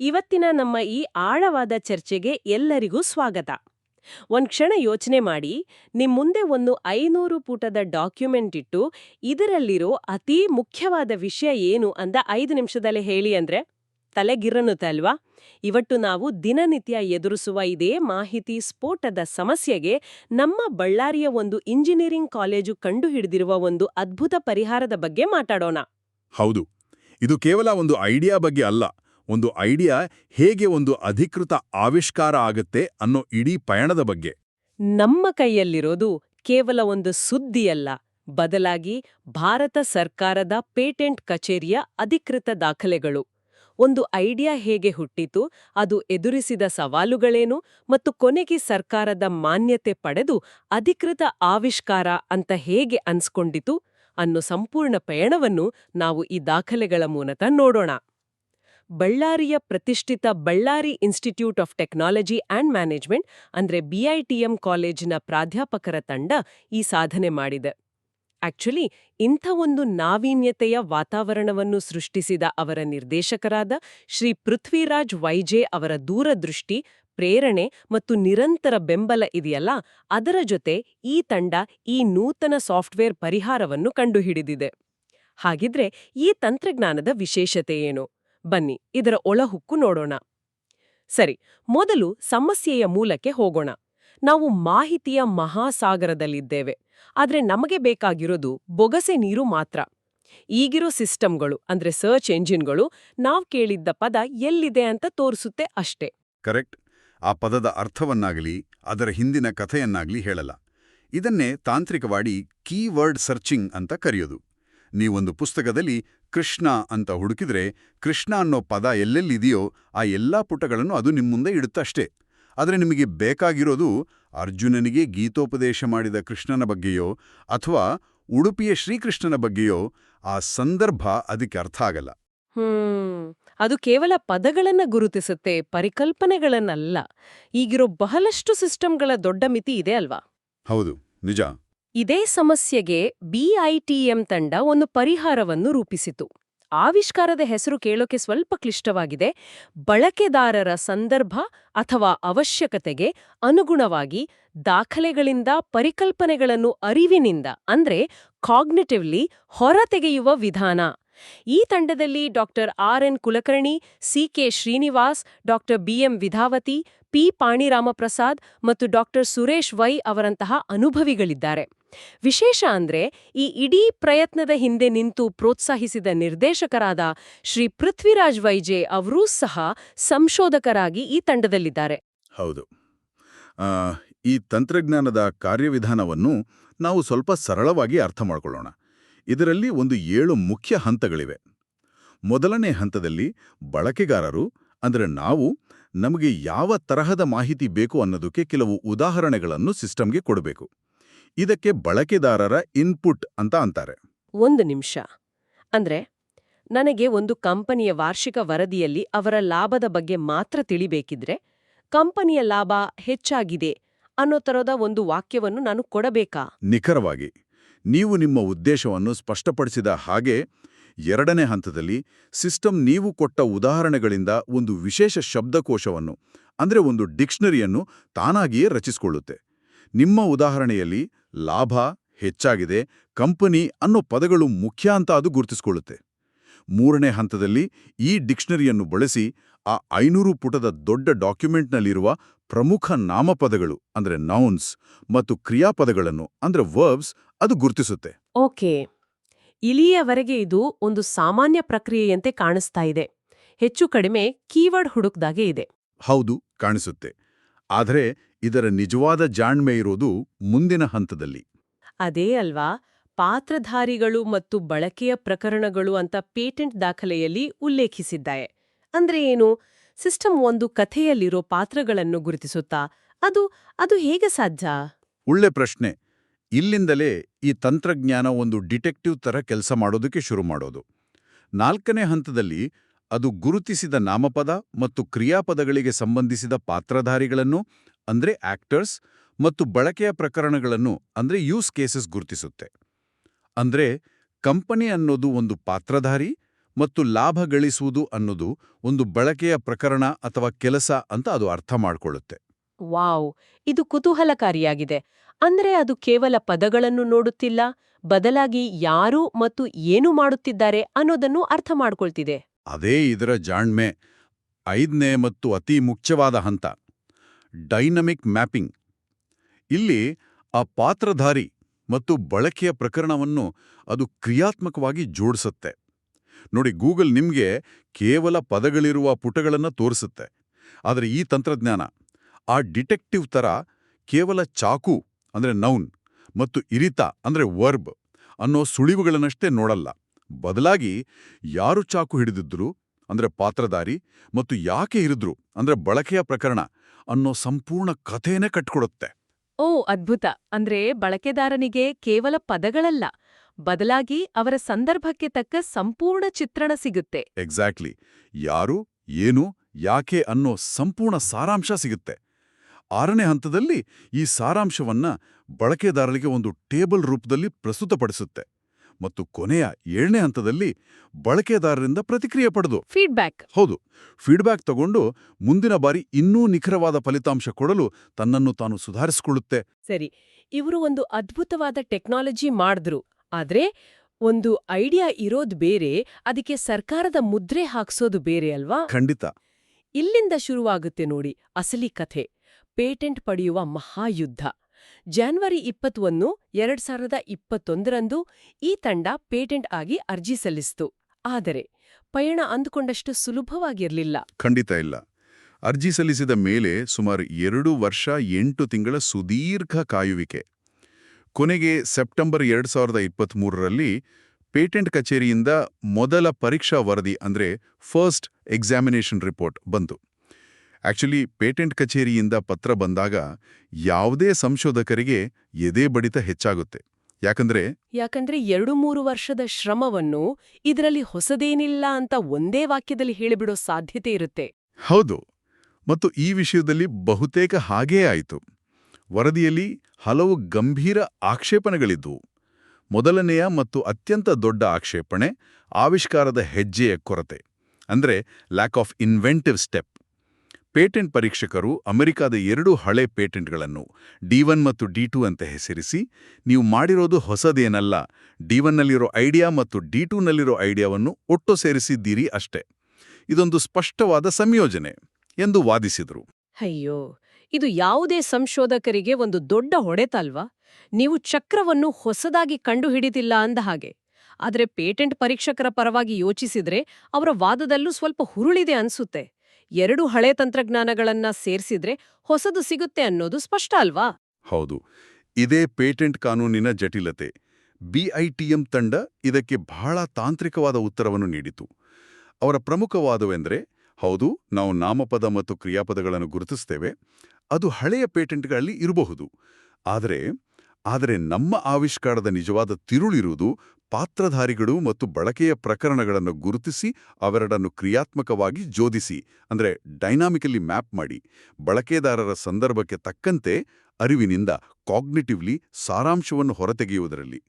ಇವತ್ತಿನ ನಮ್ಮ ಈ ಆಳವಾದ ಚರ್ಚೆಗೆ ಎಲ್ಲರಿಗೂ ಸ್ವಾಗತ. ಒಂದು ಕ್ಷಣ ಯೋಚನೆ ಮಾಡಿ ನಿಮ್ಮ ಮುಂದೆ ಒಂದು ಐನೂರು ಪುಟದ ಡಾಕ್ಯುಮೆಂಟ್ ಇಟ್ಟು, ಇದರಲ್ಲಿರೋ ಅತೀ ಮುಖ್ಯವಾದ ವಿಷಯ ಏನು ಅಂತ ಐದು ನಿಮಿಷದಲ್ಲಿ ಹೇಳಿ ಅಂದ್ರೆ ತಲೆಗಿರನುತ್ತೆ ಅಲ್ವಾ? ಇವತ್ತು ನಾವು ದಿನನಿತ್ಯ ಎದುರಿಸುವ ಇದೇ ಮಾಹಿತಿ ಸ್ಫೋಟದ ಸಮಸ್ಯೆಗೆ ನಮ್ಮ ಬಳ್ಳಾರಿಯ ಒಂದು ಇಂಜಿನಿಯರಿಂಗ್ ಕಾಲೇಜು ಕಂಡುಹಿಡಿದಿರುವ ಒಂದು ಅದ್ಭುತ ಪರಿಹಾರದ ಬಗ್ಗೆ ಮಾತಾಡೋಣ. ಹೌದು, ಇದು ಕೇವಲ ಒಂದು ಐಡಿಯಾ ಬಗ್ಗೆ ಅಲ್ಲ. ಒಂದು ಐಡಿಯಾ ಹೇಗೆ ಒಂದು ಅಧಿಕೃತ ಆವಿಷ್ಕಾರ ಆಗುತ್ತೆ ಅನ್ನೋ ಇಡೀ ಪಯಣದ ಬಗ್ಗೆ. ನಮ್ಮ ಕೈಯಲ್ಲಿರೋದು ಕೇವಲ ಒಂದು ಸುದ್ದಿಯಲ್ಲ. ಬದಲಾಗಿ ಭಾರತ ಸರ್ಕಾರದ ಪೇಟೆಂಟ್ ಕಚೇರಿಯ ಅಧಿಕೃತ ದಾಖಲೆಗಳು. ಒಂದು ಐಡಿಯಾ ಹೇಗೆ ಹುಟ್ಟಿತು, ಅದು ಎದುರಿಸಿದ ಸವಾಲುಗಳೇನು ಮತ್ತು ಕೊನೆಗೆ ಸರ್ಕಾರದ ಮಾನ್ಯತೆ ಪಡೆದು ಅಧಿಕೃತ ಆವಿಷ್ಕಾರ ಅಂತ ಹೇಗೆ ಅನ್ಸ್ಕೊಂಡಿತು ಅನ್ನೋ ಸಂಪೂರ್ಣ ಪಯಣವನ್ನು ನಾವು ಈ ದಾಖಲೆಗಳ ಮೂಲಕ ನೋಡೋಣ. ಬಳ್ಳಾರಿಯ ಪ್ರತಿಷ್ಠಿತ Ballari institute of technology and management, ಅಂದ್ರೆ ಬಿಐಟಿಎಂ ಕಾಲೇಜಿನ ಪ್ರಾಧ್ಯಾಪಕರ ತಂಡ ಈ ಸಾಧನೆ ಮಾಡಿದೆ. ಆಕ್ಚುಲಿ ಇಂಥ ಒಂದು ನಾವೀನ್ಯತೆಯ ವಾತಾವರಣವನ್ನು ಸೃಷ್ಟಿಸಿದ ಅವರ ನಿರ್ದೇಶಕರಾದ ಶ್ರೀ ಪೃಥ್ವಿರಾಜ್ ವೈಜೆ ಅವರ ದೂರದೃಷ್ಟಿ, ಪ್ರೇರಣೆ ಮತ್ತು ನಿರಂತರ ಬೆಂಬಲ ಇದೆಯಲ್ಲ, ಅದರ ಜೊತೆ ಈ ತಂಡ ಈ ನೂತನ ಸಾಫ್ಟ್ವೇರ್ ಪರಿಹಾರವನ್ನು ಕಂಡುಹಿಡಿದಿದೆ. ಹಾಗಿದ್ರೆ ಈ ತಂತ್ರಜ್ಞಾನದ ವಿಶೇಷತೆ ಏನು? ಬನ್ನಿ, ಇದರ ಒಳಹುಕ್ಕು ನೋಡೋಣ. ಸರಿ, ಮೊದಲು ಸಮಸ್ಯೆಯ ಮೂಲಕ್ಕೆ ಹೋಗೋಣ. ನಾವು ಮಾಹಿತಿಯ ಮಹಾಸಾಗರದಲ್ಲಿದ್ದೇವೆ, ಆದರೆ ನಮಗೆ ಬೇಕಾಗಿರೋದು ಬೊಗಸೆ ನೀರು ಮಾತ್ರ. ಈಗಿರೋ ಸಿಸ್ಟಮ್ಗಳು, ಅಂದ್ರೆ ಸರ್ಚ್ ಎಂಜಿನ್ಗಳು ನಾವು ಕೇಳಿದ್ದ ಪದ ಎಲ್ಲಿದೆ ಅಂತ ತೋರಿಸುತ್ತೆ ಅಷ್ಟೇ. ಕರೆಕ್ಟ್. ಆ ಪದದ ಅರ್ಥವನ್ನಾಗಲಿ, ಅದರ ಹಿಂದಿನ ಕಥೆಯನ್ನಾಗ್ಲಿ ಹೇಳಲ್ಲ. ಇದನ್ನೇ ತಾಂತ್ರಿಕವಾಡಿ ಕೀವರ್ಡ್ ಸರ್ಚಿಂಗ್ ಅಂತ ಕರೆಯೋದು. ನೀವೊಂದು ಪುಸ್ತಕದಲ್ಲಿ ಕೃಷ್ಣ ಅಂತ ಹುಡುಕಿದ್ರೆ ಕೃಷ್ಣ ಅನ್ನೋ ಪದ ಎಲ್ಲೆಲ್ಲಿದೆಯೋ ಆ ಎಲ್ಲಾ ಪುಟಗಳನ್ನು ಅದು ನಿಮ್ಮ ಮುಂದೆ ಇಡುತ್ತಷ್ಟೇ ಆದರೆ ನಿಮಗೆ ಬೇಕಾಗಿರೋದು ಅರ್ಜುನನಿಗೆ ಗೀತೋಪದೇಶ ಮಾಡಿದ ಕೃಷ್ಣನ ಬಗ್ಗೆಯೋ ಅಥವಾ ಉಡುಪಿಯ ಶ್ರೀಕೃಷ್ಣನ ಬಗ್ಗೆಯೋ ಆ ಸಂದರ್ಭ ಅದಕ್ಕೆ ಅರ್ಥ ಆಗಲ್ಲ. ಹ್ಮ್ ಅದು ಕೇವಲ ಪದಗಳನ್ನ ಗುರುತಿಸುತ್ತೆ ಪರಿಕಲ್ಪನೆಗಳನ್ನಲ್ಲ. ಈಗಿರೋ ಬಹಳಷ್ಟು ಸಿಸ್ಟಮ್ಗಳ ದೊಡ್ಡ ಮಿತಿ ಇದೆ ಅಲ್ವಾ? ಹೌದು ನಿಜ. ಇದೇ ಸಮಸ್ಯೆಗೆ ಬಿಐಟಿಎಂ ತಂಡ ಒಂದು ಪರಿಹಾರವನ್ನು ರೂಪಿಸಿತು. ಆವಿಷ್ಕಾರದ ಹೆಸರು ಕೇಳೋಕೆ ಸ್ವಲ್ಪ ಕ್ಲಿಷ್ಟವಾಗಿದೆ. ಬಳಕೆದಾರರ ಸಂದರ್ಭ ಅಥವಾ ಅವಶ್ಯಕತೆಗೆ ಅನುಗುಣವಾಗಿ ದಾಖಲೆಗಳಿಂದ ಪರಿಕಲ್ಪನೆಗಳನ್ನು ಅರಿವಿನಿಂದ, ಅಂದ್ರೆ ಕಾಗ್ನಿಟಿವ್ಲಿ ಹೊರತೆಗೆಯುವ ವಿಧಾನ. ಈ ತಂಡದಲ್ಲಿ doctor R N Kulkarni, C K Srinivas doctor BM Vidhavati, P Paniramprasad ಮತ್ತು ಡಾಕ್ಟರ್ ಸುರೇಶ್ ವೈ ಅವರಂತಹ ಅನುಭವಿಗಳಿದ್ದಾರೆ. ವಿಶೇಷ ಅಂದ್ರೆ ಈ ಇಡೀ ಪ್ರಯತ್ನದ ಹಿಂದೆ ನಿಂತು ಪ್ರೋತ್ಸಾಹಿಸಿದ ನಿರ್ದೇಶಕರಾದ ಶ್ರೀ ಪೃಥ್ವಿರಾಜ್ ವೈಜೆ ಅವರೂ ಸಹ ಸಂಶೋಧಕರಾಗಿ ಈ ತಂಡದಲ್ಲಿದ್ದಾರೆ. ಹೌದು. ಈ ತಂತ್ರಜ್ಞಾನದ ಕಾರ್ಯವಿಧಾನವನ್ನು ನಾವು ಸ್ವಲ್ಪ ಸರಳವಾಗಿ ಅರ್ಥ ಮಾಡಿಕೊಳ್ಳೋಣ. ಇದರಲ್ಲಿ ಒಂದು ಏಳು ಮುಖ್ಯ ಹಂತಗಳಿವೆ. ಮೊದಲನೇ ಹಂತದಲ್ಲಿ ಬಳಕೆಗಾರರು, ಅಂದರೆ ನಾವು, ನಮಗೆ ಯಾವ ತರಹದ ಮಾಹಿತಿ ಬೇಕು ಅನ್ನೋದಕ್ಕೆ ಕೆಲವು ಉದಾಹರಣೆಗಳನ್ನು ಸಿಸ್ಟಮ್ಗೆ ಕೊಡಬೇಕು. ಇದಕ್ಕೆ ಬಳಕೆದಾರರ ಇನ್ಪುಟ್ ಅಂತ ಅಂತಾರೆ. ಒಂದು ನಿಮಿಷ. ಅಂದ್ರೆ ನನಗೆ ಒಂದು ಕಂಪನಿಯ ವಾರ್ಷಿಕ ವರದಿಯಲ್ಲಿ ಅವರ ಲಾಭದ ಬಗ್ಗೆ ಮಾತ್ರ ತಿಳಿಬೇಕಿದ್ರೆ ಕಂಪನಿಯ ಲಾಭ ಹೆಚ್ಚಾಗಿದೆ ಅನ್ನೋ ತರದ ಒಂದು ವಾಕ್ಯವನ್ನು ನಾನು ಕೊಡಬೇಕಾ? ನಿಖರವಾಗಿ ನೀವು ನಿಮ್ಮ ಉದ್ದೇಶವನ್ನು ಸ್ಪಷ್ಟಪಡಿಸಿದ ಹಾಗೆ ಎರಡನೇ ಹಂತದಲ್ಲಿ ಸಿಸ್ಟಮ್ ನೀವು ಕೊಟ್ಟ ಉದಾಹರಣೆಗಳಿಂದ ಒಂದು ವಿಶೇಷ ಶಬ್ದಕೋಶವನ್ನು ಅಂದ್ರೆ ಒಂದು ಡಿಕ್ಷನರಿಯನ್ನು ತಾನಾಗಿಯೇ ರಚಿಸಿಕೊಳ್ಳುತ್ತೆ. ನಿಮ್ಮ ಉದಾಹರಣೆಯಲ್ಲಿ ಲಾಭ ಹೆಚ್ಚಾಗಿದೆ ಕಂಪನಿ ಅನ್ನೋ ಪದಗಳು ಮುಖ್ಯ ಅಂತ ಅದು ಗುರುತಿಸಿಕೊಳ್ಳುತ್ತೆ. ಮೂರನೇ ಹಂತದಲ್ಲಿ ಈ ಡಿಕ್ಷನರಿಯನ್ನು ಬಳಸಿ ಆ ಐನೂರು ಪುಟದ ದೊಡ್ಡ ಡಾಕ್ಯುಮೆಂಟ್ನಲ್ಲಿರುವ ಪ್ರಮುಖ ನಾಮಪದಗಳು ಅಂದ್ರೆ ನೌನ್ಸ್ ಮತ್ತು ಕ್ರಿಯಾಪದಗಳನ್ನು ಅಂದ್ರೆ ವರ್ಬ್ಸ್ ಅದು ಗುರುತಿಸುತ್ತೆ. ಓಕೆ. ಇಲ್ಲಿಯವರೆಗೆ ಇದು ಒಂದು ಸಾಮಾನ್ಯ ಪ್ರಕ್ರಿಯೆಯಂತೆ ಕಾಣಿಸ್ತಾ ಇದೆ. ಹೆಚ್ಚು ಕಡಿಮೆ ಕೀವರ್ಡ್ ಹುಡುಕ್ದಾಗೆ ಇದೆ. ಹೌದು ಕಾಣಿಸುತ್ತೆ. ಆದರೆ ಇದರ ನಿಜವಾದ ಜಾಣ್ಮೆ ಇರೋದು ಮುಂದಿನ ಹಂತದಲ್ಲಿ. ಅದೇ ಅಲ್ವಾ? ಪಾತ್ರಧಾರಿಗಳು ಮತ್ತು ಬಳಕೆಯ ಪ್ರಕರಣಗಳು ಅಂತ ಪೇಟೆಂಟ್ ದಾಖಲೆಯಲ್ಲಿ ಉಲ್ಲೇಖಿಸಿದ್ದಾರೆ ಅಂದ್ರೆ ಏನು? ಸಿಸ್ಟಮ್ ಒಂದು ಕಥೆಯಲ್ಲಿರೋ ಪಾತ್ರಗಳನ್ನು ಗುರುತಿಸುತ್ತಾ? ಅದು ಅದು ಹೇಗೆ ಸಾಧ್ಯ? ಒಳ್ಳೆ ಪ್ರಶ್ನೆ. ಇಲ್ಲಿಂದಲೇ ಈ ತಂತ್ರಜ್ಞಾನ ಒಂದು ಡಿಟೆಕ್ಟಿವ್ ತರ ಕೆಲಸ ಮಾಡೋದಕ್ಕೆ ಶುರು ಮಾಡೋದು. ನಾಲ್ಕನೇ ಹಂತದಲ್ಲಿ ಅದು ಗುರುತಿಸಿದ ನಾಮಪದ ಮತ್ತು ಕ್ರಿಯಾಪದಗಳಿಗೆ ಸಂಬಂಧಿಸಿದ ಪಾತ್ರಧಾರಿಗಳನ್ನು ಅಂದ್ರೆ ಆಕ್ಟರ್ಸ್ ಮತ್ತು ಬಳಕೆಯ ಪ್ರಕರಣಗಳನ್ನು ಅಂದ್ರೆ ಯೂಸ್ ಕೇಸಸ್ ಗುರುತಿಸುತ್ತೆ. ಅಂದ್ರೆ ಕಂಪನಿ ಅನ್ನೋದು ಒಂದು ಪಾತ್ರಧಾರಿ ಮತ್ತು ಲಾಭ ಗಳಿಸುವುದು ಅನ್ನೋದು ಒಂದು ಬಳಕೆಯ ಪ್ರಕರಣ ಅಥವಾ ಕೆಲಸ ಅಂತ ಅದು ಅರ್ಥ ಮಾಡಿಕೊಳ್ಳುತ್ತೆ. ವಾವ್! ಇದು ಕುತೂಹಲಕಾರಿಯಾಗಿದೆ. ಅಂದ್ರೆ ಅದು ಕೇವಲ ಪದಗಳನ್ನು ನೋಡುತ್ತಿಲ್ಲ ಬದಲಾಗಿ ಯಾರು ಮತ್ತು ಏನು ಮಾಡುತ್ತಿದ್ದಾರೆ ಅನ್ನೋದನ್ನು ಅರ್ಥ ಮಾಡ್ಕೊಳ್ತಿದೆ. ಅದೇ ಇದರ ಜಾಣ್ಮೆ. ಐದನೇ ಮತ್ತು ಅತಿ ಮುಖ್ಯವಾದ ಹಂತ. Dynamic mapping. ಇಲ್ಲಿ ಆ ಪಾತ್ರಧಾರಿ ಮತ್ತು ಬಳಕೆಯ ಪ್ರಕರಣವನ್ನು ಅದು ಕ್ರಿಯಾತ್ಮಕವಾಗಿ ಜೋಡಿಸುತ್ತೆ. ನೋಡಿ, ಗೂಗಲ್ ನಿಮಗೆ ಕೇವಲ ಪದಗಳಿರುವ ಪುಟಗಳನ್ನು ತೋರಿಸುತ್ತೆ. ಆದರೆ ಈ ತಂತ್ರಜ್ಞಾನ, ಆ ಡಿಟೆಕ್ಟಿವ್ ಥರ ಕೇವಲ ಚಾಕು ಅಂದರೆ ನೌನ್ ಮತ್ತು ಇರಿತ ಅಂದರೆ ವರ್ಬ್ ಅನ್ನೋ ಸುಳಿವುಗಳನ್ನಷ್ಟೇ ನೋಡಲ್ಲ. ಬದಲಾಗಿ ಯಾರು ಚಾಕು ಹಿಡಿದಿದ್ರು? ಅಂದ್ರೆ ಪಾತ್ರಧಾರಿ ಮತ್ತು ಯಾಕೆ ಇರಿದ್ರು ಅಂದ್ರೆ ಬಳಕೆಯ ಪ್ರಕರಣ ಅನ್ನೋ ಸಂಪೂರ್ಣ ಕಥೆನೇ ಕಟ್ಕೊಡುತ್ತೆ. ಓ ಅದ್ಭುತ. ಅಂದ್ರೆ ಬಳಕೆದಾರನಿಗೆ ಕೇವಲ ಪದಗಳಲ್ಲ ಬದಲಾಗಿ ಅವರ ಸಂದರ್ಭಕ್ಕೆ ತಕ್ಕ ಸಂಪೂರ್ಣ ಚಿತ್ರಣ ಸಿಗುತ್ತೆ. ಎಕ್ಸಾಕ್ಟ್ಲಿ ಯಾರು ಏನು ಯಾಕೆ ಅನ್ನೋ ಸಂಪೂರ್ಣ ಸಾರಾಂಶ ಸಿಗುತ್ತೆ. ಆರನೇ ಹಂತದಲ್ಲಿ ಈ ಸಾರಾಂಶವನ್ನ ಬಳಕೆದಾರರಿಗೆ ಒಂದು ಟೇಬಲ್ ರೂಪದಲ್ಲಿ ಪ್ರಸ್ತುತಪಡಿಸುತ್ತೆ. ಮತ್ತು ಕೊನೆಯ ಏಳನೇ ಹಂತದಲ್ಲಿ ಬಳಕೆದಾರರಿಂದ ಪ್ರತಿಕ್ರಿಯೆ ಪಡೆದು. ಫೀಡ್ಬ್ಯಾಕ್ ಹೌದು. ಫೀಡ್ಬ್ಯಾಕ್ ತಗೊಂಡು ಮುಂದಿನ ಬಾರಿ ಇನ್ನೂ ನಿಖರವಾದ ಫಲಿತಾಂಶ ಕೊಡಲು ತನ್ನನ್ನು ತಾನು ಸುಧಾರಿಸಿಕೊಳ್ಳುತ್ತೆ. ಸರಿ. ಇವರು ಒಂದು ಅದ್ಭುತವಾದ ಟೆಕ್ನಾಲಜಿ ಮಾಡಿದ್ರು. ಆದ್ರೆ ಒಂದು ಐಡಿಯಾ ಇರೋದ್ ಬೇರೆ ಅದಕ್ಕೆ ಸರ್ಕಾರದ ಮುದ್ರೆ ಹಾಕ್ಸೋದು ಬೇರೆ ಅಲ್ವಾ? ಖಂಡಿತ. ಇಲ್ಲಿಂದ ಶುರುವಾಗುತ್ತೆ ನೋಡಿ ಅಸಲಿ ಕಥೆ. ಪೇಟೆಂಟ್ ಪಡೆಯುವ ಮಹಾಯುದ್ಧ. ಜಾನ್ವರಿ ಇಪ್ಪತ್ತೊಂದು, ಎರಡ್ ಸಾವಿರದ ಇಪ್ಪತ್ತೊಂದರಂದು ಈ ತಂಡ ಪೇಟೆಂಟ್ ಆಗಿ ಅರ್ಜಿ ಸಲ್ಲಿಸಿತು. ಆದರೆ ಪಯಣ ಅಂದುಕೊಂಡಷ್ಟು ಸುಲಭವಾಗಿರಲಿಲ್ಲ. ಖಂಡಿತ ಇಲ್ಲ. ಅರ್ಜಿ ಸಲ್ಲಿಸಿದ ಮೇಲೆ ಸುಮಾರು ಎರಡು ವರ್ಷ ಎಂಟು ತಿಂಗಳ ಸುದೀರ್ಘ ಕಾಯುವಿಕೆ. ಕೊನೆಗೆ ಸೆಪ್ಟೆಂಬರ್ ಎರಡು ಸಾವಿರದ ಇಪ್ಪತ್ತ್ಮೂರರಲ್ಲಿ ಪೇಟೆಂಟ್ ಕಚೇರಿಯಿಂದ ಮೊದಲ ಪರೀಕ್ಷಾ ವರದಿ ಅಂದ್ರೆ ಫಸ್ಟ್ ಎಕ್ಸಾಮಿನೇಷನ್ ರಿಪೋರ್ಟ್ ಬಂತು. ಆಕ್ಚುಲಿ ಪೇಟೆಂಟ್ ಕಚೇರಿಯಿಂದ ಪತ್ರ ಬಂದಾಗ ಯಾವುದೇ ಸಂಶೋಧಕರಿಗೆ ಎದೆ ಬಡಿತ ಹೆಚ್ಚಾಗುತ್ತೆ. ಯಾಕಂದ್ರೆ ಯಾಕಂದ್ರೆ ಎರಡು ಮೂರು ವರ್ಷದ ಶ್ರಮವನ್ನು ಇದರಲ್ಲಿ ಹೊಸದೇನಿಲ್ಲ ಅಂತ ಒಂದೇ ವಾಕ್ಯದಲ್ಲಿ ಹೇಳಿಬಿಡೋ ಸಾಧ್ಯತೆ ಇರುತ್ತೆ. ಹೌದು. ಮತ್ತು ಈ ವಿಷಯದಲ್ಲಿ ಬಹುತೇಕ ಹಾಗೇ ಆಯಿತು. ವರದಿಯಲ್ಲಿ ಹಲವು ಗಂಭೀರ ಆಕ್ಷೇಪಣೆಗಳಿದ್ದವು ಮೊದಲನೆಯ ಮತ್ತು ಅತ್ಯಂತ ದೊಡ್ಡ ಆಕ್ಷೇಪಣೆ ಆವಿಷ್ಕಾರದ ಹೆಜ್ಜೆಯ ಕೊರತೆ. ಅಂದ್ರೆ lack of inventive step patent ಪರೀಕ್ಷಕರು ಅಮೆರಿಕಾದ ಎರಡು ಹಳೆ ಪೇಟೆಂಟ್ಗಳನ್ನು ಡಿ ಒನ್ ಮತ್ತು ಡಿ ಟು ಅಂತ ಹೆಸರಿಸಿ, ನೀವು ಮಾಡಿರೋದು ಹೊಸದೇನಲ್ಲ, ಡಿ ಒನ್ನಲ್ಲಿರೋ ಐಡಿಯಾ ಮತ್ತು ಡಿ ಟೂನಲ್ಲಿರೋ ಐಡಿಯಾವನ್ನು ಒಟ್ಟು ಸೇರಿಸಿದ್ದೀರಿ ಅಷ್ಟೇ. ಇದೊಂದು ಸ್ಪಷ್ಟವಾದ ಸಂಯೋಜನೆ ಎಂದು ವಾದಿಸಿದರು. ಅಯ್ಯೋ, ಇದು ಯಾವುದೇ ಸಂಶೋಧಕರಿಗೆ ಒಂದು ದೊಡ್ಡ ಹೊಡೆತಲ್ವಾ? ನೀವು ಚಕ್ರವನ್ನು ಹೊಸದಾಗಿ ಕಂಡುಹಿಡಿದಿಲ್ಲ ಅಂದ ಹಾಗೆ. ಆದರೆ ಪೇಟೆಂಟ್ ಪರೀಕ್ಷಕರ ಪರವಾಗಿ ಯೋಚಿಸಿದ್ರೆ ಅವರ ವಾದದಲ್ಲೂ ಸ್ವಲ್ಪ ಹುರುಳಿದೆ ಅನ್ಸುತ್ತೆ. ಎರಡು ಹಳೆ ತಂತ್ರಜ್ಞಾನಗಳನ್ನ ಸೇರಿಸಿದ್ರೆ ಹೊಸದು ಸಿಗುತ್ತೆ ಅನ್ನೋದು ಸ್ಪಷ್ಟ ಅಲ್ವಾ? ಹೌದು. ಇದೇ ಪೇಟೆಂಟ್ ಕಾನೂನಿನ ಜಟಿಲತೆ. ಬಿಐಟಿಎಂ ತಂಡ ಇದಕ್ಕೆ ಬಹಳ ತಾಂತ್ರಿಕವಾದ ಉತ್ತರವನ್ನು ನೀಡಿತು. ಅವರ ಪ್ರಮುಖವಾದವೆಂದರೆ, ಹೌದು, ನಾವು ನಾಮಪದ ಮತ್ತು ಕ್ರಿಯಾಪದಗಳನ್ನು ಗುರುತಿಸ್ತೇವೆ, ಅದು ಹಳೆಯ ಪೇಟೆಂಟ್ಗಳಲ್ಲಿ ಇರಬಹುದು. ಆದರೆ ಆದರೆ ನಮ್ಮ ಆವಿಷ್ಕಾರದ ನಿಜವಾದ ತಿರುಳಿರುವುದು ಪಾತ್ರಧಾರಿಗಳು ಮತ್ತು ಬಳಕೆಯ ಪ್ರಕರಣಗಳನ್ನು ಗುರುತಿಸಿ ಅವೆರಡನ್ನು ಕ್ರಿಯಾತ್ಮಕವಾಗಿ ಜೋದಿಸಿ ಅಂದರೆ ಡೈನಾಮಿಕಲಿ ಮ್ಯಾಪ್ ಮಾಡಿ. ಬಳಕೆದಾರರ ಸಂದರ್ಭಕ್ಕೆ ತಕ್ಕಂತೆ ಅರಿವಿನಿಂದ ಕಾಗ್ನಿಟಿವ್ಲಿ ಸಾರಾಂಶವನ್ನು ಹೊರತೆಗೆಯುವುದರಲ್ಲಿ.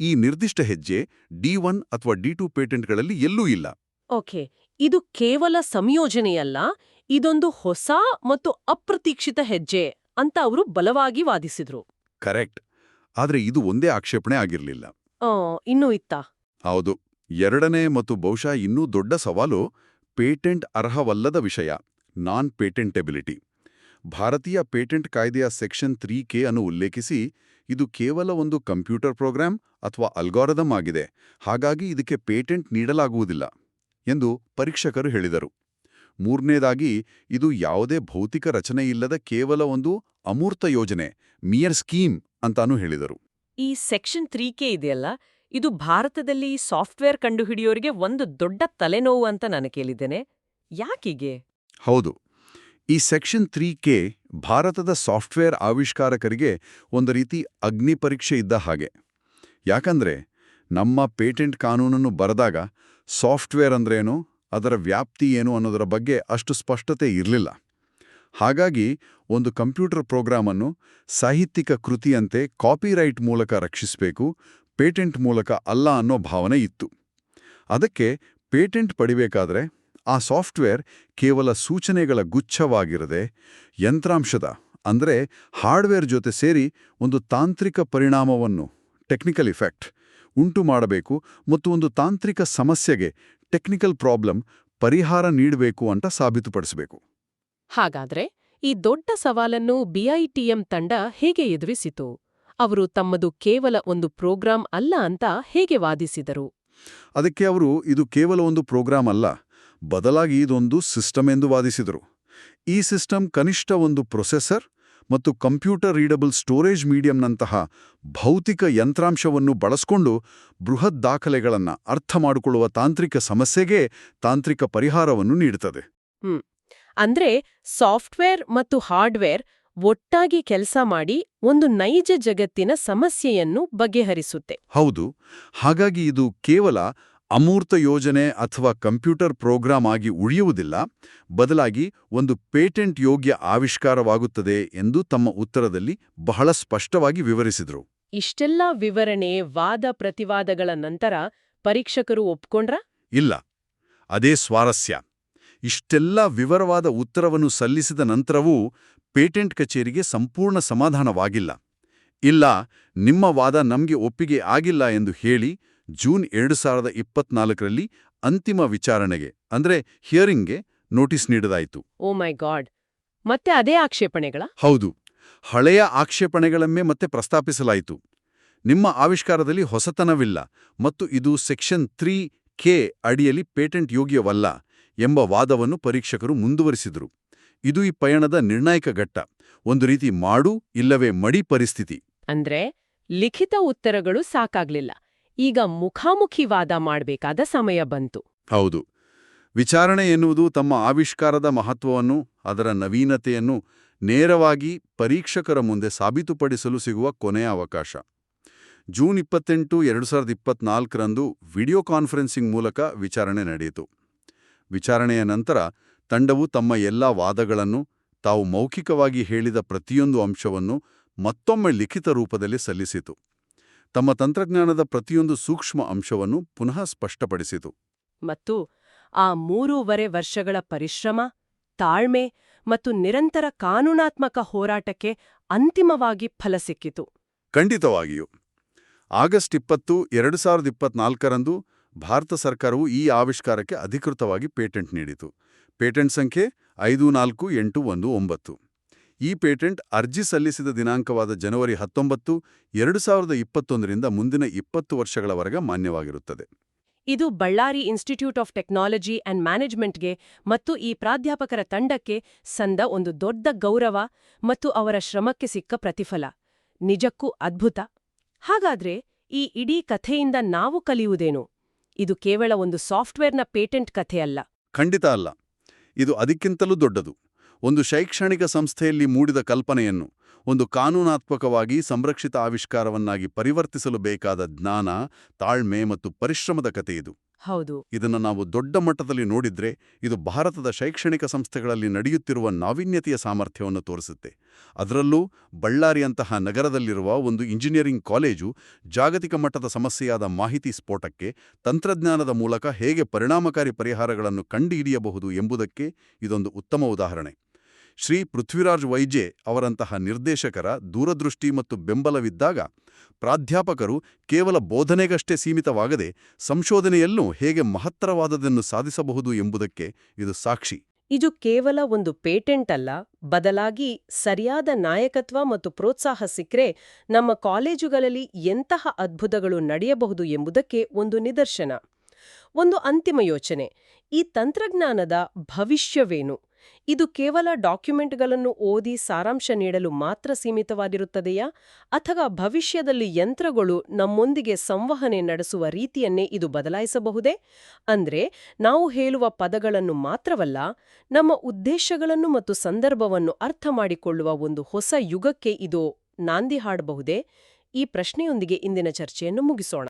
ಈ ನಿರ್ದಿಷ್ಟ ಹೆಜ್ಜೆ ಡಿ ಒನ್ ಅಥವಾ ಡಿ ಟು ಪೇಟೆಂಟ್ಗಳಲ್ಲಿ ಎಲ್ಲೂ ಇಲ್ಲ. ಓಕೆ ಇದು ಕೇವಲ ಸಂಯೋಜನೆಯಲ್ಲ ಇದೊಂದು ಹೊಸ ಮತ್ತು ಅಪ್ರತೀಕ್ಷಿತ ಹೆಜ್ಜೆ ಅಂತ ಅವರು ಬಲವಾಗಿ ವಾದಿಸಿದ್ರು. ಕರೆಕ್ಟ್. ಆದರೆ ಇದು ಒಂದೇ ಆಕ್ಷೇಪಣೆ ಆಗಿರಲಿಲ್ಲ. ಇನ್ನೂ ಇತ್ತ? ಹೌದು. ಎರಡನೇ ಮತ್ತು ಬಹುಶಃ ಇನ್ನೂ ದೊಡ್ಡ ಸವಾಲು ಪೇಟೆಂಟ್ ಅರ್ಹವಲ್ಲದ ವಿಷಯ, ನಾನ್ ಪೇಟೆಂಟೆಬಿಲಿಟಿ. ಭಾರತೀಯ ಪೇಟೆಂಟ್ ಕಾಯ್ದೆಯ ಸೆಕ್ಷನ್ ತ್ರೀ ಕೆ ಅನ್ನು ಉಲ್ಲೇಖಿಸಿ, ಇದು ಕೇವಲ ಒಂದು ಕಂಪ್ಯೂಟರ್ ಪ್ರೋಗ್ರಾಂ ಅಥವಾ ಅಲ್ಗಾರದಮ್ ಆಗಿದೆ. ಹಾಗಾಗಿ ಇದಕ್ಕೆ ಪೇಟೆಂಟ್ ನೀಡಲಾಗುವುದಿಲ್ಲ ಎಂದು ಪರೀಕ್ಷಕರು ಹೇಳಿದರು. ಮೂರನೇದಾಗಿ, ಇದು ಯಾವುದೇ ಭೌತಿಕ ರಚನೆಯಿಲ್ಲದ ಕೇವಲ ಒಂದು ಅಮೂರ್ತ ಯೋಜನೆ, ಮಿಯರ್ ಸ್ಕೀಮ್ ಅಂತಾನೂ ಹೇಳಿದರು. ಈ ಸೆಕ್ಷನ್ ತ್ರೀ ಕೆ ಇದೆಯಲ್ಲ? ಇದು ಭಾರತದಲ್ಲಿ ಸಾಫ್ಟ್ವೇರ್ ಕಂಡುಹಿಡಿಯೋರಿಗೆ ಒಂದು ದೊಡ್ಡ ತಲೆನೋವು ಅಂತ ನಾನು ಕೇಳಿದ್ದೇನೆ. ಯಾಕಿಗೆ? ಹೌದು. ಈ ಸೆಕ್ಷನ್ ತ್ರೀ ಕೆ ಭಾರತದ ಸಾಫ್ಟ್ವೇರ್ ಆವಿಷ್ಕಾರಕರಿಗೆ ಒಂದು ರೀತಿ ಅಗ್ನಿ ಪರೀಕ್ಷೆ ಇದ್ದ ಹಾಗೆ. ಯಾಕಂದ್ರೆ ನಮ್ಮ ಪೇಟೆಂಟ್ ಕಾನೂನನ್ನು ಬರೆದಾಗ ಸಾಫ್ಟ್ವೇರ್ ಅಂದ್ರೇನು, ಅದರ ವ್ಯಾಪ್ತಿ ಏನು ಅನ್ನೋದರ ಬಗ್ಗೆ ಅಷ್ಟು ಸ್ಪಷ್ಟತೆ ಇರಲಿಲ್ಲ. ಹಾಗಾಗಿ ಒಂದು ಕಂಪ್ಯೂಟರ್ ಪ್ರೋಗ್ರಾಮನ್ನು ಸಾಹಿತ್ಯಿಕ ಕೃತಿಯಂತೆ ಕಾಪಿರೈಟ್ ಮೂಲಕ ರಕ್ಷಿಸಬೇಕು, ಪೇಟೆಂಟ್ ಮೂಲಕ ಅಲ್ಲ ಅನ್ನೋ ಭಾವನೆ ಇತ್ತು. ಅದಕ್ಕೆ ಪೇಟೆಂಟ್ ಪಡಿಬೇಕಾದ್ರೆ ಆ ಸಾಫ್ಟ್ವೇರ್ ಕೇವಲ ಸೂಚನೆಗಳ ಗುಚ್ಛವಾಗಿರದೆ, ಯಂತ್ರಾಂಶದ, ಅಂದರೆ ಹಾರ್ಡ್ವೇರ್ ಜೊತೆ ಸೇರಿ ಒಂದು ತಾಂತ್ರಿಕ ಪರಿಣಾಮವನ್ನು, ಟೆಕ್ನಿಕಲ್ ಇಫೆಕ್ಟ್, ಉಂಟು ಮಾಡಬೇಕು ಮತ್ತು ಒಂದು ತಾಂತ್ರಿಕ ಸಮಸ್ಯೆಗೆ, ಟೆಕ್ನಿಕಲ್ ಪ್ರಾಬ್ಲಮ್ ಪರಿಹಾರ ನೀಡಬೇಕು ಅಂತ ಸಾಬೀತುಪಡಿಸಬೇಕು. ಹಾಗಾದ್ರೆ ಈ ದೊಡ್ಡ ಸವಾಲನ್ನು ಬಿಐಟಿಎಂ ತಂಡ ಹೇಗೆ ಎದುರಿಸಿತು? ಅವರು ತಮ್ಮದು ಕೇವಲ ಒಂದು ಪ್ರೋಗ್ರಾಂ ಅಲ್ಲ ಅಂತ ಹೇಗೆ ವಾದಿಸಿದರು? ಅದಕ್ಕೆ ಅವರು ಇದು ಕೇವಲ ಒಂದು ಪ್ರೋಗ್ರಾಂ ಅಲ್ಲ ಬದಲಾಗಿ ಇದೊಂದು ಸಿಸ್ಟಮ್ ಎಂದು ವಾದಿಸಿದರು. ಈ ಸಿಸ್ಟಮ್ ಕನಿಷ್ಠ ಒಂದು ಪ್ರೊಸೆಸರ್ ಮತ್ತು ಕಂಪ್ಯೂಟರ್ ರೀಡಬಲ್ ಸ್ಟೋರೇಜ್ ಮೀಡಿಯಂನಂತಹ ಭೌತಿಕ ಯಂತ್ರಾಂಶವನ್ನು ಬಳಸ್ಕೊಂಡು ಬೃಹತ್ ದಾಖಲೆಗಳನ್ನು ಅರ್ಥ ಮಾಡಿಕೊಳ್ಳುವ ತಾಂತ್ರಿಕ ಸಮಸ್ಯೆಗೆ ತಾಂತ್ರಿಕ ಪರಿಹಾರವನ್ನು ನೀಡುತ್ತದೆ. ಅಂದ್ರೆ ಸಾಫ್ಟ್ವೇರ್ ಮತ್ತು ಹಾರ್ಡ್ವೇರ್ ಒಟ್ಟಾಗಿ ಕೆಲಸ ಮಾಡಿ ಒಂದು ನೈಜ ಜಗತ್ತಿನ ಸಮಸ್ಯೆಯನ್ನು ಬಗೆಹರಿಸುತ್ತೆ. ಹೌದು ಹಾಗಾಗಿ ಇದು ಕೇವಲ ಅಮೂರ್ತ ಯೋಜನೆ ಅಥವಾ ಕಂಪ್ಯೂಟರ್ ಪ್ರೋಗ್ರಾಂ ಆಗಿ ಉಳಿಯುವುದಿಲ್ಲ ಬದಲಾಗಿ ಒಂದು ಪೇಟೆಂಟ್ ಯೋಗ್ಯ ಆವಿಷ್ಕಾರವಾಗುತ್ತದೆ ಎಂದು ತಮ್ಮ ಉತ್ತರದಲ್ಲಿ ಬಹಳ ಸ್ಪಷ್ಟವಾಗಿ ವಿವರಿಸಿದರು. ಇಷ್ಟೆಲ್ಲ ವಿವರಣೆ ವಾದ ಪ್ರತಿವಾದಗಳ ನಂತರ ಪರೀಕ್ಷಕರು ಒಪ್ಕೊಂಡ್ರ? ಇಲ್ಲ ಅದೇ ಸ್ವಾರಸ್ಯ. ಇಷ್ಟೆಲ್ಲ ವಿವರವಾದ ಉತ್ತರವನ್ನು ಸಲ್ಲಿಸಿದ ನಂತರವೂ ಪೇಟೆಂಟ್ ಕಚೇರಿಗೆ ಸಂಪೂರ್ಣ ಸಮಾಧಾನವಾಗಿಲ್ಲ. ಇಲ್ಲ ನಿಮ್ಮ ವಾದ ನಮಗೆ ಒಪ್ಪಿಗೆ ಆಗಿಲ್ಲ ಎಂದು ಹೇಳಿ ಜೂನ್ ಎರಡು ಸಾವಿರದ ಇಪ್ಪತ್ನಾಲ್ಕರಲ್ಲಿ ಅಂತಿಮ ವಿಚಾರಣೆಗೆ ಅಂದ್ರೆ ಹಿಯರಿಂಗ್ಗೆ ನೋಟಿಸ್ ನೀಡಲಾಯಿತು. Oh my god. ಮತ್ತೆ ಅದೇ ಆಕ್ಷೇಪಣೆಗಳ? ಹೌದು. ಹಳೆಯ ಆಕ್ಷೇಪಣೆಗಳನ್ನೇ ಮತ್ತೆ ಪ್ರಸ್ತಾಪಿಸಲಾಯಿತು. ನಿಮ್ಮ ಆವಿಷ್ಕಾರದಲ್ಲಿ ಹೊಸತನವಿಲ್ಲ ಮತ್ತು ಇದು ಸೆಕ್ಷನ್ ತ್ರೀ ಕೆ ಅಡಿಯಲ್ಲಿ ಪೇಟೆಂಟ್ ಯೋಗ್ಯವಲ್ಲ. ಎಂಬ ವಾದವನ್ನು ಪರೀಕ್ಷಕರು ಮುಂದುವರಿಸಿದರು. ಇದು ಈ ಪಯಣದ ನಿರ್ಣಾಯಕ ಘಟ್ಟ. ಒಂದು ರೀತಿ ಮಾಡು ಇಲ್ಲವೇ ಮಡಿ ಪರಿಸ್ಥಿತಿ. ಅಂದ್ರೆ ಲಿಖಿತ ಉತ್ತರಗಳು ಸಾಕಾಗ್ಲಿಲ್ಲ. ಈಗ ಮುಖಾಮುಖಿ ವಾದ ಮಾಡಬೇಕಾದ ಸಮಯ ಬಂತು. ಹೌದು. ವಿಚಾರಣೆ ಎನ್ನುವುದು ತಮ್ಮ ಆವಿಷ್ಕಾರದ ಮಹತ್ವವನ್ನು ಅದರ ನವೀನತೆಯನ್ನು ನೇರವಾಗಿ ಪರೀಕ್ಷಕರ ಮುಂದೆ ಸಾಬೀತುಪಡಿಸಲು ಸಿಗುವ ಕೊನೆಯ ಅವಕಾಶ. ಜೂನ್ ಇಪ್ಪತ್ತೆಂಟು ಎರಡು ಸಾವಿರದ ಇಪ್ಪತ್ನಾಲ್ಕರಂದು ವಿಡಿಯೋ ಕಾನ್ಫರೆನ್ಸಿಂಗ್ ಮೂಲಕ ವಿಚಾರಣೆ ನಡೆಯಿತು. ವಿಚಾರಣೆಯ ನಂತರ ತಂಡವು ತಮ್ಮ ಎಲ್ಲಾ ವಾದಗಳನ್ನು ತಾವು ಮೌಖಿಕವಾಗಿ ಹೇಳಿದ ಪ್ರತಿಯೊಂದು ಅಂಶವನ್ನು ಮತ್ತೊಮ್ಮೆ ಲಿಖಿತ ರೂಪದಲ್ಲಿ ಸಲ್ಲಿಸಿತು. ತಮ್ಮ ತಂತ್ರಜ್ಞಾನದ ಪ್ರತಿಯೊಂದು ಸೂಕ್ಷ್ಮ ಅಂಶವನ್ನು ಪುನಃ ಸ್ಪಷ್ಟಪಡಿಸಿತು. ಮತ್ತು ಆ ಮೂರೂವರೆ ವರ್ಷಗಳ ಪರಿಶ್ರಮ ತಾಳ್ಮೆ ಮತ್ತು ನಿರಂತರ ಕಾನೂನಾತ್ಮಕ ಹೋರಾಟಕ್ಕೆ ಅಂತಿಮವಾಗಿ ಫಲ ಸಿಕ್ಕಿತು. ಖಂಡಿತವಾಗಿಯೂ. ಆಗಸ್ಟ್ ಇಪ್ಪತ್ತು ಎರಡು ಸಾವಿರದ ಇಪ್ಪತ್ನಾಲ್ಕರಂದು ಭಾರತ ಸರ್ಕಾರವು ಈ ಆವಿಷ್ಕಾರಕ್ಕೆ ಅಧಿಕೃತವಾಗಿ ಪೇಟೆಂಟ್ ನೀಡಿತು. ಪೇಟೆಂಟ್ ಸಂಖ್ಯೆ ಐದು ನಾಲ್ಕು ಎಂಟು ಒಂದು ಒಂಬತ್ತು. ಈ ಪೇಟೆಂಟ್ ಅರ್ಜಿ ಸಲ್ಲಿಸಿದ ದಿನಾಂಕವಾದ ಜನವರಿ ಹತ್ತೊಂಬತ್ತು, ಎರಡು ಸಾವಿರದ ಇಪ್ಪತ್ತೊಂದರಿಂದ ಮುಂದಿನ ಇಪ್ಪತ್ತು ವರ್ಷಗಳವರೆಗೆ ಮಾನ್ಯವಾಗಿರುತ್ತದೆ. ಇದು Ballari institute of technology and ಮ್ಯಾನೇಜ್ಮೆಂಟ್ಗೆ ಮತ್ತು ಈ ಪ್ರಾಧ್ಯಾಪಕರ ತಂಡಕ್ಕೆ ಸಂದ ಒಂದು ದೊಡ್ಡ ಗೌರವ ಮತ್ತು ಅವರ ಶ್ರಮಕ್ಕೆ ಸಿಕ್ಕ ಪ್ರತಿಫಲ. ನಿಜಕ್ಕೂ ಅದ್ಭುತ. ಹಾಗಾದ್ರೆ ಈ ಇಡೀ ಕಥೆಯಿಂದ ನಾವು ಕಲಿಯುವುದೇನು? ಇದು ಕೇವಲ ಒಂದು ಸಾಫ್ಟ್ವೇರ್ನ ಪೇಟೆಂಟ್ ಕಥೆಯಲ್ಲ ಖಂಡಿತ ಅಲ್ಲ. ಇದು ಅದಕ್ಕಿಂತಲೂ ದೊಡ್ಡದು. ಒಂದು ಶೈಕ್ಷಣಿಕ ಸಂಸ್ಥೆಯಲ್ಲಿ ಮೂಡಿದ ಕಲ್ಪನೆಯನ್ನು, ಒಂದು ಕಾನೂನಾತ್ಮಕವಾಗಿ ಸಂರಕ್ಷಿತ ಆವಿಷ್ಕಾರವನ್ನಾಗಿ ಪರಿವರ್ತಿಸಲು ಬೇಕಾದ ಜ್ಞಾನ, ತಾಳ್ಮೆ ಮತ್ತು ಪರಿಶ್ರಮದ ಕಥೆ ಇದು. ಹೌದು. ಇದನ್ನು ನಾವು ದೊಡ್ಡ ಮಟ್ಟದಲ್ಲಿ ನೋಡಿದ್ರೆ ಇದು ಭಾರತದ ಶೈಕ್ಷಣಿಕ ಸಂಸ್ಥೆಗಳಲ್ಲಿ ನಡೆಯುತ್ತಿರುವ ನಾವೀನ್ಯತೆಯ ಸಾಮರ್ಥ್ಯವನ್ನು ತೋರಿಸುತ್ತೆ. ಅದರಲ್ಲೂ ಬಳ್ಳಾರಿಯಂತಹ ನಗರದಲ್ಲಿರುವ ಒಂದು ಇಂಜಿನಿಯರಿಂಗ್ ಕಾಲೇಜು ಜಾಗತಿಕ ಮಟ್ಟದ ಸಮಸ್ಯೆಯಾದ ಮಾಹಿತಿ ಸ್ಫೋಟಕ್ಕೆ, ತಂತ್ರಜ್ಞಾನದ ಮೂಲಕ ಹೇಗೆ ಪರಿಣಾಮಕಾರಿ ಪರಿಹಾರಗಳನ್ನು ಕಂಡುಹಿಡಿಯಬಹುದು ಎಂಬುದಕ್ಕೆ ಇದೊಂದು ಉತ್ತಮ ಉದಾಹರಣೆ. ಶ್ರೀ ಪೃಥ್ವಿರಾಜ್ ವೈಜೆ ಅವರಂತಹ ನಿರ್ದೇಶಕರ ದೂರದೃಷ್ಟಿ ಮತ್ತು ಬೆಂಬಲವಿದ್ದಾಗ ಪ್ರಾಧ್ಯಾಪಕರು ಕೇವಲ ಬೋಧನೆಗಷ್ಟೇ ಸೀಮಿತವಾಗದೆ ಸಂಶೋಧನೆಯಲ್ಲೂ ಹೇಗೆ ಮಹತ್ತರವಾದದನ್ನು ಸಾಧಿಸಬಹುದು ಎಂಬುದಕ್ಕೆ ಇದು ಸಾಕ್ಷಿ. ಇದು ಕೇವಲ ಒಂದು ಪೇಟೆಂಟ್ ಅಲ್ಲ ಬದಲಾಗಿ ಸರಿಯಾದ ನಾಯಕತ್ವ ಮತ್ತು ಪ್ರೋತ್ಸಾಹ ಸಿಕ್ಕರೆ ನಮ್ಮ ಕಾಲೇಜುಗಳಲ್ಲಿ ಎಂತಹ ಅದ್ಭುತಗಳು ನಡೆಯಬಹುದು ಎಂಬುದಕ್ಕೆ ಒಂದು ನಿದರ್ಶನ. ಒಂದು ಅಂತಿಮ ಯೋಚನೆ, ಈ ತಂತ್ರಜ್ಞಾನದ ಭವಿಷ್ಯವೇನು? ಇದು ಕೇವಲ ಡಾಕ್ಯುಮೆಂಟ್ಗಳನ್ನು ಓದಿ ಸಾರಾಂಶ ನೀಡಲು ಮಾತ್ರ ಸೀಮಿತವಾಗಿರುತ್ತದೆಯಾ? ಅಥವಾ ಭವಿಷ್ಯದಲ್ಲಿ ಯಂತ್ರಗಳು ನಮ್ಮೊಂದಿಗೆ ಸಂವಹನೆ ನಡೆಸುವ ರೀತಿಯನ್ನೇ ಇದು ಬದಲಾಯಿಸಬಹುದೇ? ಅಂದ್ರೆ ನಾವು ಹೇಳುವ ಪದಗಳನ್ನು ಮಾತ್ರವಲ್ಲ, ನಮ್ಮ ಉದ್ದೇಶಗಳನ್ನು ಮತ್ತು ಸಂದರ್ಭವನ್ನು ಅರ್ಥ ಮಾಡಿಕೊಳ್ಳುವ ಒಂದು ಹೊಸ ಯುಗಕ್ಕೆ ಇದು ನಾಂದಿ ಹಾಡಬಹುದೇ? ಈ ಪ್ರಶ್ನೆಯೊಂದಿಗೆ ಇಂದಿನ ಚರ್ಚೆಯನ್ನು ಮುಗಿಸೋಣ.